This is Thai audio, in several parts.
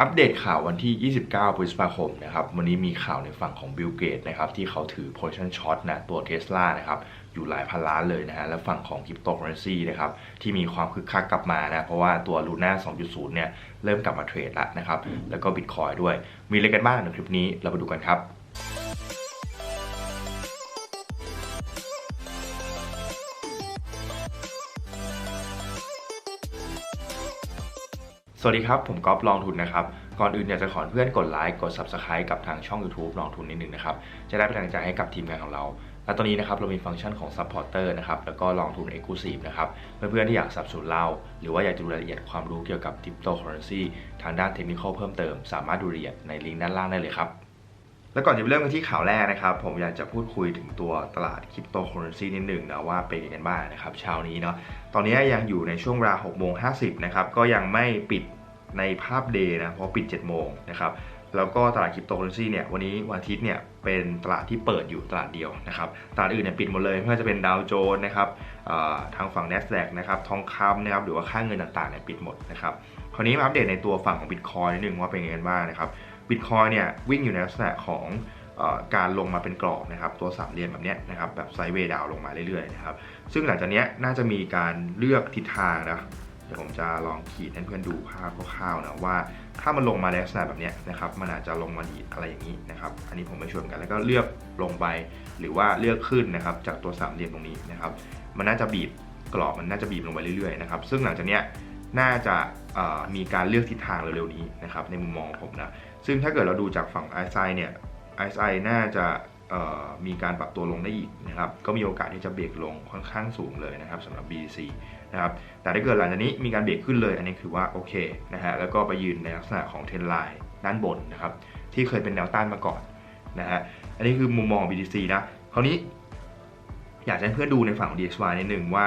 อัปเดตข่าววันที่ 29 พฤษภาคมนะครับ วันนี้มีข่าวในฝั่งของบิลเกตนะครับ ที่เขาถือ position short นะ ตัวเทสลานะครับ อยู่หลายพันล้านเลยนะฮะ และฝั่งของคริปโตเคอเรนซีนะครับ ที่มีความคึกคักกลับมานะ เพราะว่าตัวลูน่า2.0 เนี่ย เริ่มกลับมาเทรดแล้วนะครับ แล้วก็บิตคอยด้วย มีอะไรกันบ้างในคลิปนี้ เราไปดูกันครับ สวัสดีครับ ผมก๊อฟลองทุนนะครับ ก่อนอื่นอยากจะขอเพื่อนกดไลค์กด Subscribe กับทางช่อง YouTube ลองทุนนิดนึงนะครับ จะได้เป็นกำลังใจให้กับทีมงานของเรา และตอนนี้นะครับเรามีฟังก์ชันของ Supporter นะครับ แล้วก็ลองทุน Exclusive นะครับ เพื่อนๆที่อยากสนับสนุนเรา หรือว่าอยากจะดูรายละเอียดความรู้เกี่ยวกับ Cryptocurrency ทางด้านเทคนิคเพิ่มเติม สามารถดูรายละเอียดในลิงก์ด้านล่างได้เลยครับ แล้วก่อนจะไปเริ่มกันที่ข่าวแรกนะครับ ผมอยากจะพูดคุยถึงตัวตลาดคริปโตเคอเรนซีนิดหนึ่งนะว่าเป็นยังไงกันบ้างนะครับเช้านี้เนาะตอนนี้ยังอยู่ในช่วงเวลา6โมง50นะครับก็ยังไม่ปิดในภาพเดย์นะเพราะปิด 7 โมงนะครับแล้วก็ตลาดคริปโตเคอเรนซีเนี่ยวันนี้วันอาทิตย์เนี่ยเป็นตลาดที่เปิดอยู่ตลาดเดียวนะครับตลาดอื่นเนี่ยปิดหมดเลยไม่ว่าจะเป็นดาวโจนส์นะครับทางฝั่ง NASDAQ นะครับทองคำนะครับหรือว่าค่าเงินต่างๆเนี่ยปิดหมดนะครับคราวนี้มาอัปเดตในตัวฝั่งของ Bitcoin นิดนึงว่าเป็นยังไงกันบ้างนะครับ Bitcoin เนี่ยวิ่งอยู่ในลักษณะของอการลงมาเป็นกรอบนะครับตัวสามเหลี่ยมแบบนี้นะครับแบบไซด์เวดาวลงมาเรื่อยๆนะครับซึ่งหลังจากนี้น่าจะมีการเลือกทิศทางนะเดี๋ยวผมจะลองขีดให้เพื่อนดูภาพคร่าวๆนะว่าถ้ามันลงมาในลักษณะแบบนี้นะครับมันอาจจะลงมาดีอะไรอย่างนี้นะครับอันนี้ผมไม่ชวนกันแล้วก็เลือกลงไปหรือว่าเลือกขึ้นนะครับจากตัวสามเหลี่ยมตรงนี้นะครับมันน่าจะบีบกรอบมันน่าจะบีบลงไปเรื่อยๆนะครับซึ่งหลังจากนี้ น่าจะมีการเลือกทิศทางเร็วๆนี้นะครับในมุมมองผมนะซึ่งถ้าเกิดเราดูจากฝั่ง RSI เนี่ย RSI น่าจะมีการปรับตัวลงได้อีกนะครับก็มีโอกาสที่จะเบรกลงค่อนข้างสูงเลยนะครับสำหรับ BTC นะครับแต่ถ้าเกิดหลังจากนี้มีการเบรกขึ้นเลย อันนี้คือว่าโอเคนะฮะแล้วก็ไปยืนในลักษณะของเทรนไลน์ด้านบนนะครับที่เคยเป็นแนวต้านมาก่อนนะฮะอันนี้คือมุมมอง BTC นะคราวนี้อยากให้เพื่อนดูในฝั่งของ DXY นิดนึงว่า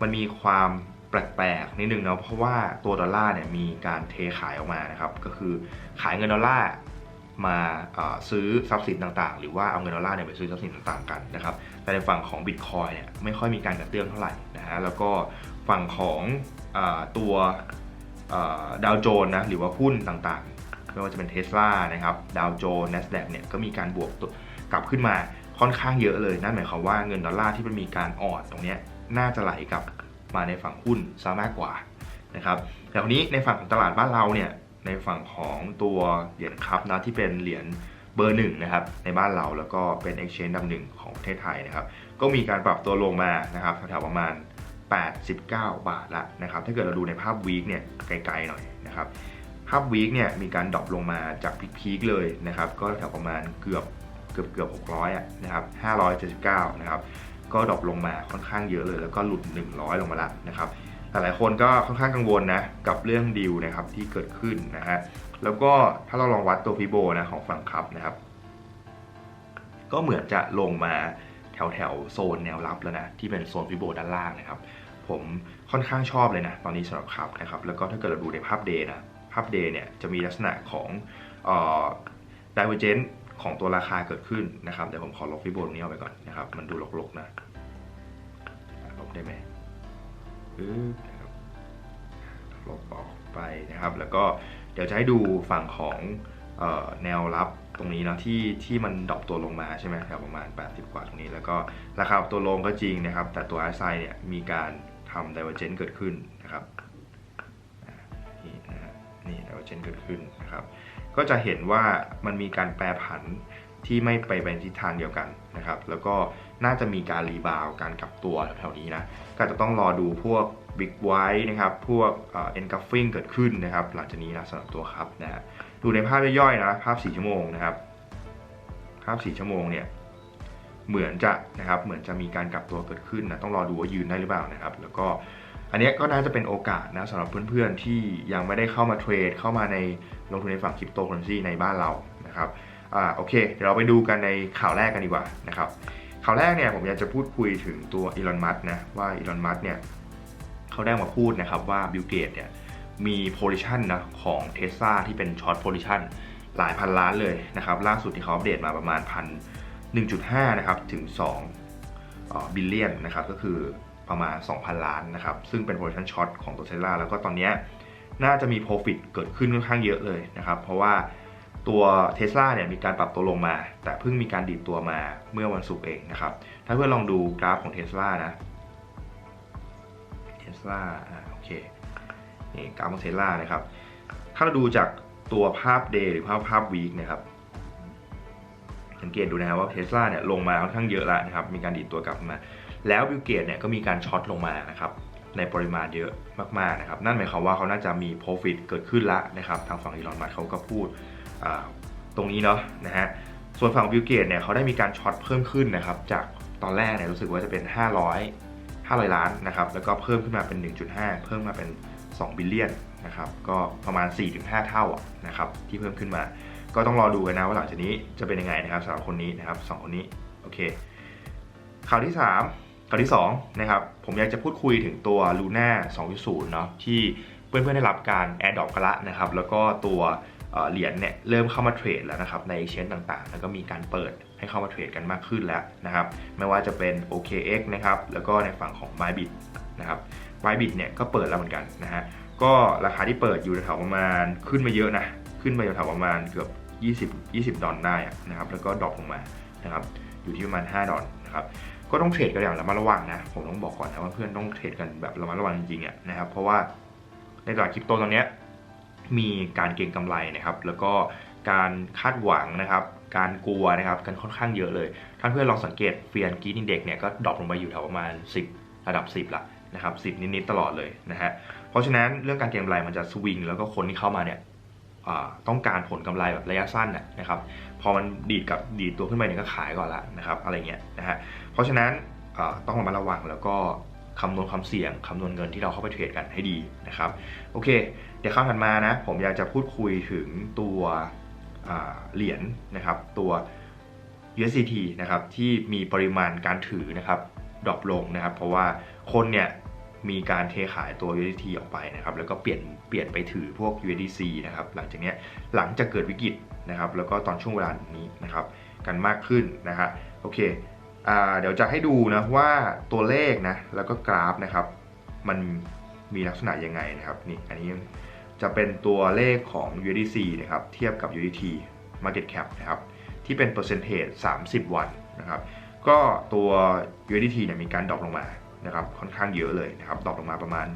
มันมีความ แปลกๆนิดนึงเนาะเพราะว่าตัวดอลลาร์เนี่ยมีการเทขายออกมานะครับก็คือขายเงินดอลลาร์มาซื้อทรัพย์สินต่างๆ หรือว่าเอาเงินดอลลาร์เนี่ยไปซื้อทรัพย์สินต่างๆกันนะครับแต่ในฝั่งของ Bitcoin เนี่ยไม่ค่อยมีการกระเตื้องเท่าไหร่นะฮะแล้วก็ฝั่งของอตัวดาวโจนนะหรือว่าหุ้นต่างๆ ไม่ว่าจะเป็นเท s l a นะครับดาวโจน NASDAQ เนี่ยก็มีการบวกกลับขึ้นมาค่อนข้างเยอะเลย นั่นหมายความว่าเงินดอลลาร์ที่มันมีการอ่อนตรงนี้น่าจะไหลกลับ มาในฝั่งหุ้นซะมากกว่านะครับแต่วันนี้ในฝั่งของตลาดบ้านเราเนี่ยในฝั่งของตัวเหรียญครับนะที่เป็นเหรียญเบอร์หนึ่งนะครับในบ้านเราแล้วก็เป็น exchange ดับหนึ่งของประเทศไทยนะครับก็มีการปรับตัวลงมานะครับแถวๆประมาณ 89 บาทละนะครับถ้าเกิดเราดูในภาพวีคเนี่ยไกลๆหน่อยนะครับภาพวีคเนี่ยมีการดรอปลงมาจากพีคๆเลยนะครับก็แถวประมาณเกือบเกือบเกือบ600อะนะครับ579 นะครับ ก็ดรอปลงมาค่อนข้างเยอะเลย แล้วก็หลุด 100 ลงมาละนะครับหลายคนก็ค่อนข้างกังวลนะกับเรื่องดีลนะครับที่เกิดขึ้นนะฮะแล้วก็ถ้าเราลองวัดตัวฟิโบนะของฝั่งครับนะครับ ก็เหมือนจะลงมาแถวแถวๆโซนแนวรับแล้วนะที่เป็นโซนฟิโบด้านล่างนะครับ ผมค่อนข้างชอบเลยนะตอนนี้สำหรับครับนะครับแล้วก็ถ้าเกิดเราดูในภาพเดย์นะภาพเดย์เนี่ยจะมีลักษณะของเอ่อ divergence ของตัวราคาเกิดขึ้นนะครับเดี๋ยวผมขอลบฟิโบตรงนี้ออกไปก่อนนะครับ มันดูลกๆนะลบได้ไหมปึ๊บนะครับลบออกไปนะครับ แล้วก็เดี๋ยวจะให้ดูฝั่งของออแนวรับตรงนี้เนาะที่ที่มันดรอปตัวลงมาใช่ไหมครับประมาณ 80 กว่าตรงนี้ แล้วก็ราคาตัวลงก็จริงนะครับ แต่ตัว RSI เนี่ยมีการทำ divergence เกิดขึ้นนะครับนี่นะฮะนี่ divergence เกิดขึ้นนะครับ ก็จะเห็นว่ามันมีการแปรผันที่ไม่ไปเป็นทิศทางเดียวกันนะครับ แล้วก็น่าจะมีการรีบาวการกลับตัวแถวๆนี้นะ ก็จะต้องรอดูพวก Big White นะครับ พวกเอ็นกัฟฟิงเกิดขึ้นนะครับ หลังจากนี้นะสำหรับตัวครับนะฮะดูในภาพย่อยๆนะ ภาพ 4 ชั่วโมงนะครับ ภาพ 4 ชั่วโมงเนี่ย เหมือนจะนะครับ เหมือนจะมีการกลับตัวเกิดขึ้นนะ ต้องรอดูว่ายืนได้หรือเปล่านะครับ แล้วก็ อันนี้ก็น่าจะเป็นโอกาสนะสำหรับเพื่อนๆที่ยังไม่ได้เข้ามาเทรด เข้ามาในลงทุนในฝั่งคริปโตเคอเรนซีในบ้านเรานะครับอ่าโอเคเดี๋ยวเราไปดูกันในข่าวแรกกันดีกว่านะครับข่าวแรกเนี่ยผมอยากจะพูดคุยถึงตัวอีลอนมัสนะว่าอีลอนมัสเนี่ยเขาได้มาพูดนะครับว่าบิลเกตเนี่ยมีโพซิชันนะของเทสลาที่เป็นช็อตโพซิชันหลายพันล้านเลยนะครับล่าสุดที่เขาอัปเดตมาประมาณพัน1.5 นะครับ ถึง2บิลเลียนนะครับ ก็คือ ประมาณ 2,000 ล้านนะครับ ซึ่งเป็น position short ของตัวเทสลาแล้วก็ตอนนี้น่าจะมี profit เกิดขึ้นค่อนข้างเยอะเลยนะครับ เพราะว่าตัวเท s l a เนี่ยมีการปรับตัวลงมา แต่เพิ่งมีการดีดตัวมาเมื่อวันศุกร์เองนะครับ ถ้าเพื่อนลองดูกราฟของเท s l a นะเท s l a อ่าโอเคนี่กราฟของเท s l a นะครับ ถ้าเราดูจากตัวภาพ day หรือภาพภาพ week นะครับสังเกตดูนะครับว่าเท s l a เนี่ยลงมาค่อนข้างเยอะแล้วนะครับ มีการดีดตัวกลับมา แล้วบิลเกตเนี่ยก็มีการช็อตลงมานะครับในปริมาณเยอะมากๆนะครับนั่นหมายความว่าเขาน่าจะมี profit เกิดขึ้นละนะครับทางฝั่งอีลอนมัสเขาก็พูดตรงนี้เนาะนะฮะส่วนฝั่งบิลเกตเนี่ยเขาได้มีการช็อตเพิ่มขึ้นนะครับจากตอนแรกเนี่ยรู้สึกว่าจะเป็น 500 500 ล้านนะครับแล้วก็เพิ่มขึ้นมาเป็น 1.5 เพิ่มมาเป็น 2 บิลเลียนนะครับก็ประมาณ 4-5 เท่านะครับที่เพิ่มขึ้นมา ก็ต้องรอดูกันนะว่าหลังจากนี้จะเป็นยังไงนะครับสำหรับคนนี้นะครับสองคนนี้โอเคข่าวที่ 3 ข่าวที่2นะครับผมอยากจะพูดคุยถึงตัว Luna 2.0 เนาะที่เพื่อนๆได้รับการ Air d r o p กันละนะครับแล้วก็ตัวเหรียญเนี่ยเริ่มเข้ามาเทรดแล้วนะครับในเชนต่างๆ แล้วก็มีการเปิดให้เข้ามาเทรดกันมากขึ้นแล้วนะครับไม่ว่าจะเป็น OKX นะครับแล้วก็ในฝั่งของ Bybit นะครับ Bybit เนี่ยก็เปิดแล้วเหมือนกันนะฮะก็ราคาที่เปิดอยู่แถวประมาณขึ้นมาเยอะนะขึ้นมาอยู่แถวประมาณเกือบ 20 20 ดอลได้นะครับแล้วก็ดรอปลงมานะครับอยู่ที่ประมาณ 5 ดอลนะครับ ก็ต้องเทรดกันอย่างระมัดระวังนะ ผมต้องบอกก่อนนะว่าเพื่อนต้องเทรดกันแบบระมัดระวังจริงๆอะนะครับ เพราะว่าในตลาดคริปโตตอนนี้มีการเก็งกำไรนะครับ แล้วก็การคาดหวังนะครับ การกลัวนะครับ กันค่อนข้างเยอะเลย ท่านเพื่อนลองสังเกตเฟียนกีนินเด็กเนี่ยก็ดรอปลงไปอยู่แถวประมาณ 10 ระดับ 10ละนะครับ10 นิดๆตลอดเลยนะฮะ เพราะฉะนั้นเรื่องการเก็งกำไรมันจะสวิงแล้วก็คนที่เข้ามาเนี่ยต้องการผลกำไรแบบระยะสั้นนะครับ พอมันดีดกับดีดตัวขึ้นไปเนี่ยก็ขายก่อนละนะครับ อะไรเงี้ยนะฮะ เพราะฉะนั้นต้องระมัดระวังแล้วก็คำนวณความเสี่ยงคำนวณเงินที่เราเข้าไปเทรดกันให้ดีนะครับโอเค เดี๋ยวข้าวถัดมานะผมอยากจะพูดคุยถึงตัวเหรียญนะครับตัว USDT นะครับที่มีปริมาณการถือนะครับดรอปลงนะครับ เพราะว่าคนเนี่ยมีการเทขายตัว USDT ออกไปนะครับแล้วก็เปลี่ยนเปลี่ยนไปถือพวก USDC นะครับหลังจากนี้หลังจากเกิดวิกฤตนะครับแล้วก็ตอนช่วงเวลานี้นะครับกันมากขึ้นนะฮะโอเค เดี๋ยวจะให้ดูนะว่าตัวเลขนะแล้วก็กราฟนะครับ มันมีลักษณะยังไงนะครับนี่อันนี้จะเป็นตัวเลขของ USDC นะครับเทียบกับ USDT Market Cap นะครับที่เป็นเปอร์เซนต์เทจ30 วันนะครับก็ตัว USDT เนี่ยมีการดรอปลงมานะครับค่อนข้างเยอะเลยนะครับดรอปลงมาประมาณ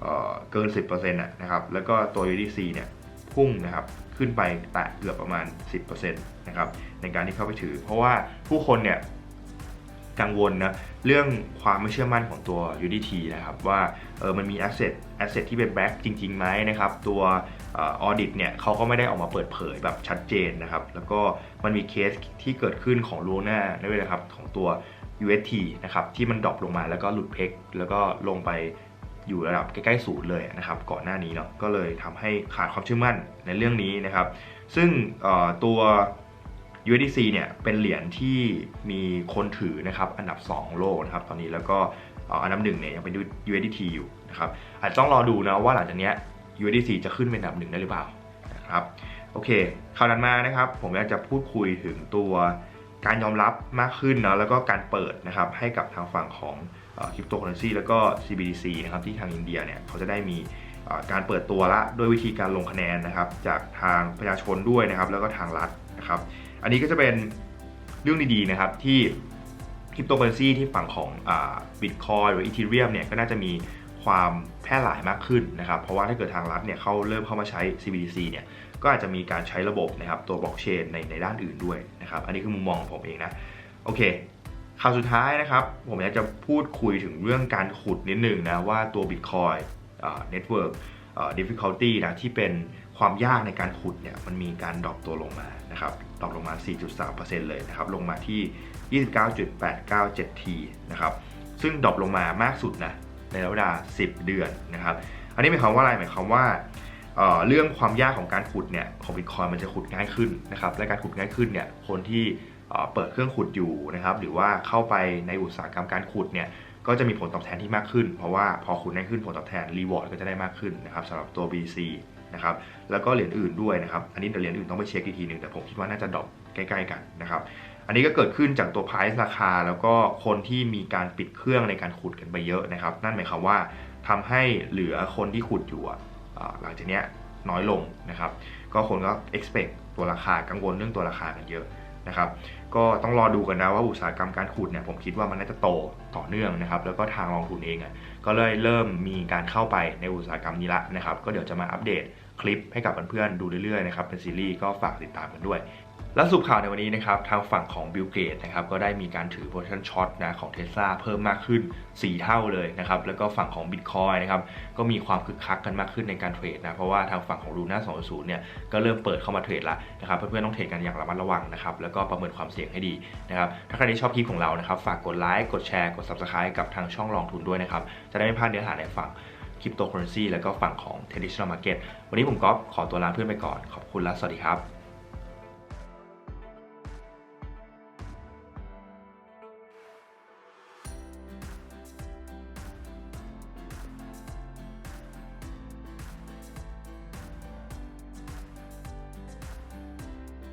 เเกิน 10%นะครับแล้วก็ตัว USDC เนี่ยพุ่งนะครับขึ้นไปแตะเกือบประมาณ 10%นะครับในการที่เข้าไปถือ เพราะว่าผู้คนเนี่ย กังวลนะเรื่องความไม่เชื่อมั่นของตัว UDT นะครับว่าเออมันมี asset asset ที่เป็น back จริงๆไหมนะครับตัวออดิตเนี่ยเขาก็ไม่ได้ออกมาเปิดเผยแบบชัดเจนนะครับแล้วก็มันมีเคสที่เกิดขึ้นของ Luna ด้วยนะครับของตัว UST นะครับที่มันดรอปลงมาแล้วก็หลุดเพกแล้วก็ลงไปอยู่ระดับใกล้ๆศูนย์เลยนะครับก่อนหน้านี้เนาะก็เลยทำให้ขาดความเชื่อมั่นในเรื่องนี้นะครับ ซึ่งตัว USDC เนี่ยเป็นเหรียญที่มีคนถือนะครับอันดับ 2 โลกนะครับตอนนี้แล้วก็อันดับหนึ่งเนี่ยยังเป็น USDT อยู่นะครับอาจจะต้องรอดูนะว่าหลังจากนี้ USDC จะขึ้นเป็นอันดับหนึ่งได้หรือเปล่านะครับโอเคข่าวนั้นมานะครับ ผมอยากจะพูดคุยถึงตัวการยอมรับมากขึ้นนะแล้วก็การเปิดนะครับให้กับทางฝั่งของคริปโตเคอเรนซีแล้วก็ CBDC นะครับที่ทางอินเดียเนี่ยเขาจะได้มีการเปิดตัวละด้วยวิธีการลงคะแนนนะครับ จากทางประชาชนด้วยนะครับ แล้วก็ทางรัฐนะครับ อันนี้ก็จะเป็นเรื่องดีๆนะครับที่คริปโตเคอเรนซีที่ฝั่งของบิตคอยหรืออีเทเรียมเนี่ยก็น่าจะมีความแพร่หลายมากขึ้นนะครับ เพราะว่าถ้าเกิดทางรัฐเนี่ยเขาเริ่มเข้ามาใช้ CBDC เนี่ยก็อาจจะมีการใช้ระบบนะครับตัวบล็อกเชนในในด้านอื่นด้วยนะครับอันนี้คือมุมมองของผมเองนะโอเคข่าวสุดท้ายนะครับ ผมอยากจะพูดคุยถึงเรื่องการขุดนิดนึงนะว่าตัว Bitcoin Network difficulty นะที่เป็นความยากในการขุดเนี่ยมันมีการดรอปตัวลงมานะครับ ดรอปลงมา 4.3%เลยนะครับ ลงมาที่ 29.897 t นะครับ ซึ่งดรอปลงมามากสุดนะในระยะเวลา 10 เดือนนะครับ อันนี้หมายความว่าอะไร หมายความว่าเรื่องความยากของการขุดเนี่ยของบิตคอยมันจะขุดง่ายขึ้นนะครับ และการขุดง่ายขึ้นเนี่ย คนที่เปิดเครื่องขุดอยู่นะครับ หรือว่าเข้าไปในอุตสาหกรรมการขุดเนี่ย ก็จะมีผลตอบแทนที่มากขึ้น เพราะว่าพอขุดง่ายขึ้นผลตอบแทนรีวอร์ดก็จะได้มากขึ้นนะครับสำหรับตัว BC นะครับแล้วก็เหรียญอื่นด้วยนะครับอันนี้เดี๋ยวเหรียญอื่นต้องไปเช็คอีกทีหนึ่งแต่ผมคิดว่าน่าจะดรอปใกล้ๆกันนะครับอันนี้ก็เกิดขึ้นจากตัว price ราคา แล้วก็คนที่มีการปิดเครื่องในการขุดกันไปเยอะนะครับนั่นหมายความว่าทำให้เหลือคนที่ขุดอยู่หลังจากนี้น้อยลงนะครับก็คนก็ expect ตัวราคากังวลเรื่องตัวราคากันเยอะนะครับก็ต้องรอดูกันนะว่าอุตสาหกรรมการขุดเนี่ยผมคิดว่ามันน่าจะโตต่อเนื่องนะครับแล้วก็ทางกองทุนเองอะก็เลยเริ่มมีการเข้าไปในอุตสาหกรรมนี้ละนะครับก็เดี๋ยวจะมาอัปเดต คลิปให้กับเพื่อนๆดูเรื่อยๆนะครับเป็นซีรีส์ก็ฝากติดตามกันด้วย และสุปข่าวในวันนี้นะครับทางฝั่งของบิลเกตนะครับก็ได้มีการถือ position short นะของ Tesla เพิ่มมากขึ้น 4 เท่าเลยนะครับแล้วก็ฝั่งของ Bitcoin นะครับก็มีความคึกคักกันมากขึ้นในการเทรดนะเพราะว่าทางฝั่งของ Luna 2.0เนี่ยก็เริ่มเปิดเข้ามาเทรดแล้วนะครับเพื่อนๆต้องเทรดกันอย่างระมัดระวังนะครับแล้วก็ประเมินความเสี่ยงให้ดีนะครับถ้าใครที่ชอบคลิปของเรานะครับฝากกดไลค์กดแชร์กด Subscribe กับทางช่องลองทุนด้วยนะครับจะได้ไม่พลาดเนื้อหาในฝั่ง คริปโตเคอเรนซีแล้วก็ฝั่งของ traditional market วันนี้ผมก็ขอตัวลาเพื่อนไปก่อน ขอบคุณและสวัสดีครับ